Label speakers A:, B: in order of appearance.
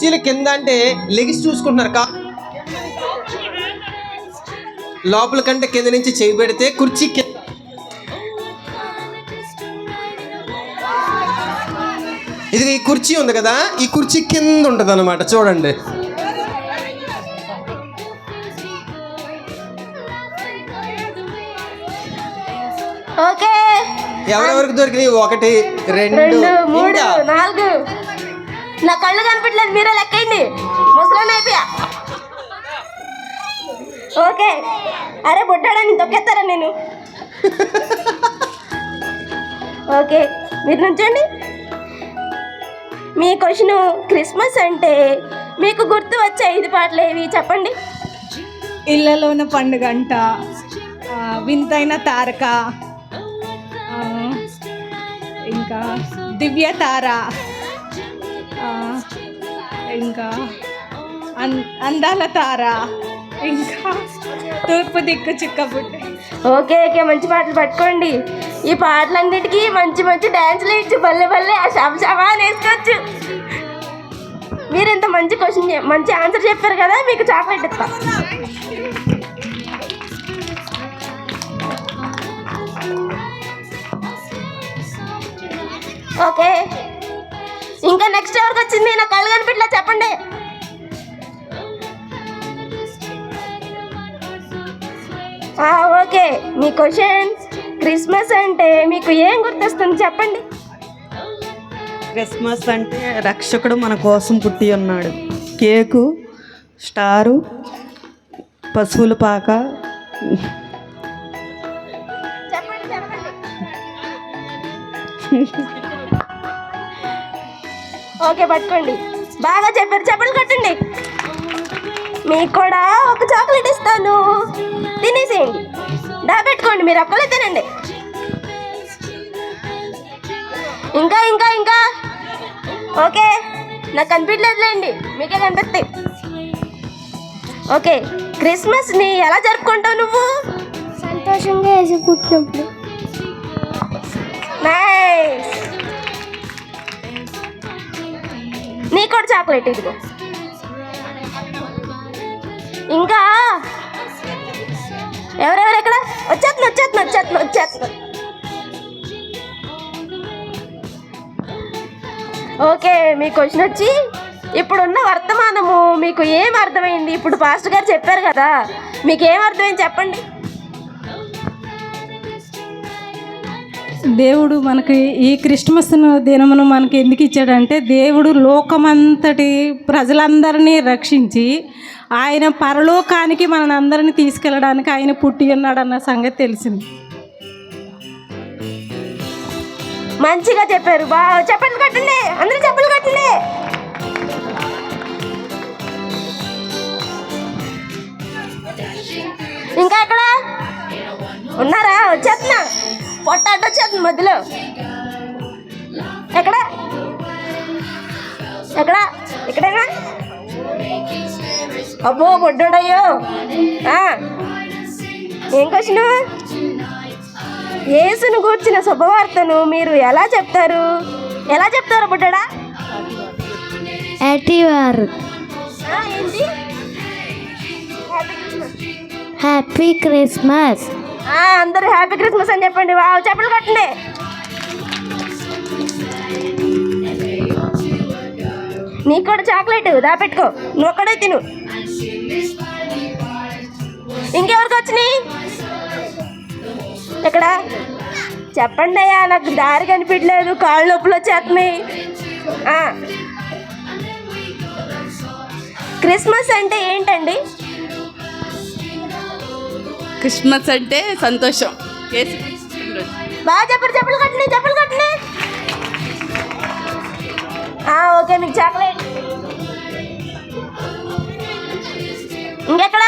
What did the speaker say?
A: కుర్చీలు కింద అంటే లెగిసి చూసుకుంటున్నారు కా లోపల కంటే కింద నుంచి చేయి పెడితే కుర్చీ కింద ఇది ఈ కుర్చీ ఉంది కదా ఈ కుర్చీ కింద ఉంటుంది అనమాట చూడండి. ఎవరెవరికి దొరికినాయి? ఒకటి రెండు
B: నాలుగు. నా కళ్ళు కనిపించలేదు మీరే లెక్కండి. ముసలాన్ని అయిపోయా. ఓకే. అరే బుడ్డాడని తొక్కేస్తారా నేను? ఓకే. మీరు నుంచండి. మీ క్వశ్చన్ క్రిస్మస్ అంటే మీకు గుర్తు వచ్చే ఐదు పాటలు ఏవి? చెప్పండి.
C: ఇళ్ళలోన పండుగంట అంట. వింతైన తారక. ఇంకా దివ్య తార. ఇంకా అందాల తార. ఇంకా తూర్పు దిక్కు చిక్కబుట్ట
B: ఓకే ఓకే మంచి పాటలు పట్టుకోండి. ఈ పాటలన్నిటికీ మంచి మంచి డ్యాన్స్లు ఇచ్చి బల్లె బల్లె ఆ శవ వేసుకోవచ్చు. మీరు ఇంత మంచి క్వశ్చన్ మంచి ఆన్సర్ చెప్పారు కదా మీకు చాక్లెట్ ఇస్తా. ఓకే. ఇంకా నెక్స్ట్ ఎవరికి వచ్చింది? నా కళ్ళు కనిపించలే చెప్పండి. ఓకే. మీ క్వశ్చన్ క్రిస్మస్ అంటే మీకు ఏం గుర్తొస్తుంది చెప్పండి.
D: క్రిస్మస్ అంటే రక్షకుడు మన కోసం పుట్టి ఉన్నాడు. కేకు స్టారు పశువుల పాక.
B: చెప్పండి చెప్పండి. ఓకే పట్టుకోండి. బాగా చెప్పారు. చెప్పలు కట్టండి. మీకు కూడా ఒక చాక్లెట్ ఇస్తాను. తినేసేయండి. దాపెట్టుకోండి మీరు ఒక్కలే తినండి. ఇంకా ఇంకా ఇంకా. ఓకే నాకు కనిపించలేదులేండి మీకే కనిపిస్తాయి. ఓకే క్రిస్మస్ని ఎలా జరుపుకుంటావు నువ్వు?
E: సంతోషంగా వేసి పుట్టినప్పుడు
B: నైస్ చాక్లెట్ ఇదిగో. ఇంకా? ఎవరెవరు ఎక్కడ వచ్చేస్తుంది వచ్చేస్తుంది వచ్చేస్తుంది వచ్చేస్తుంది ఓకే మీ క్వశ్చన్ వచ్చి ఇప్పుడున్న వర్తమానము మీకు ఏం అర్థమైంది? ఇప్పుడు పాస్టర్ గారు చెప్పారు కదా మీకు ఏం అర్థమైంది చెప్పండి.
C: దేవుడు మనకి ఈ క్రిస్మస్ దినమును మనకి ఎందుకు ఇచ్చాడంటే దేవుడు లోకమంతటి ప్రజలందరినీ రక్షించి ఆయన పరలోకానికి మన అందరినీ తీసుకెళ్ళడానికి ఆయన పుట్టి ఉన్నాడన్న సంగతి తెలిసింది.
B: మంచిగా చెప్పారు. బాగా చెప్పండి కట్టండి. అందరూ చెప్పలు కట్టండి. ఇంకా ఎక్కడ? ఉన్నారా? పొట్ట అడ్డు వచ్చేస్తుంది మధ్యలో. ఎక్కడ? ఎక్కడ? ఇక్కడేనా? అబ్బో బొడ్డోడయ్యో. ఆ, ఏం క్వశ్చన్ యేసును గూర్చిన శుభవార్తను మీరు ఎలా చెప్తారు? ఎలా చెప్తారు బుడ్డడా? ఏంటి?
E: హ్యాపీ క్రిస్మస్
B: అందరూ హ్యాపీ క్రిస్మస్ అని చెప్పండి. చెప్పలు కట్టండి. నీకు కూడా చాక్లెట్ దాపెట్టుకో నువ్వు ఒక్కడే తిను. ఇంకెవరికి వచ్చినాయి? ఎక్కడ? చెప్పండి అయ్యా నాకు దారి కనిపించలేదు కాళ్ళు నొప్పులు వచ్చేస్తున్నాయి. క్రిస్మస్ అంటే ఏంటండి?
F: క్రిస్మస్ అంటే సంతోషం. కేసు.
B: బాగా చెప్పండి చెప్పులు కట్టండి చెప్పులు కట్టండి. ఓకే మీకు చాక్లెట్. ఇంకెక్కడ?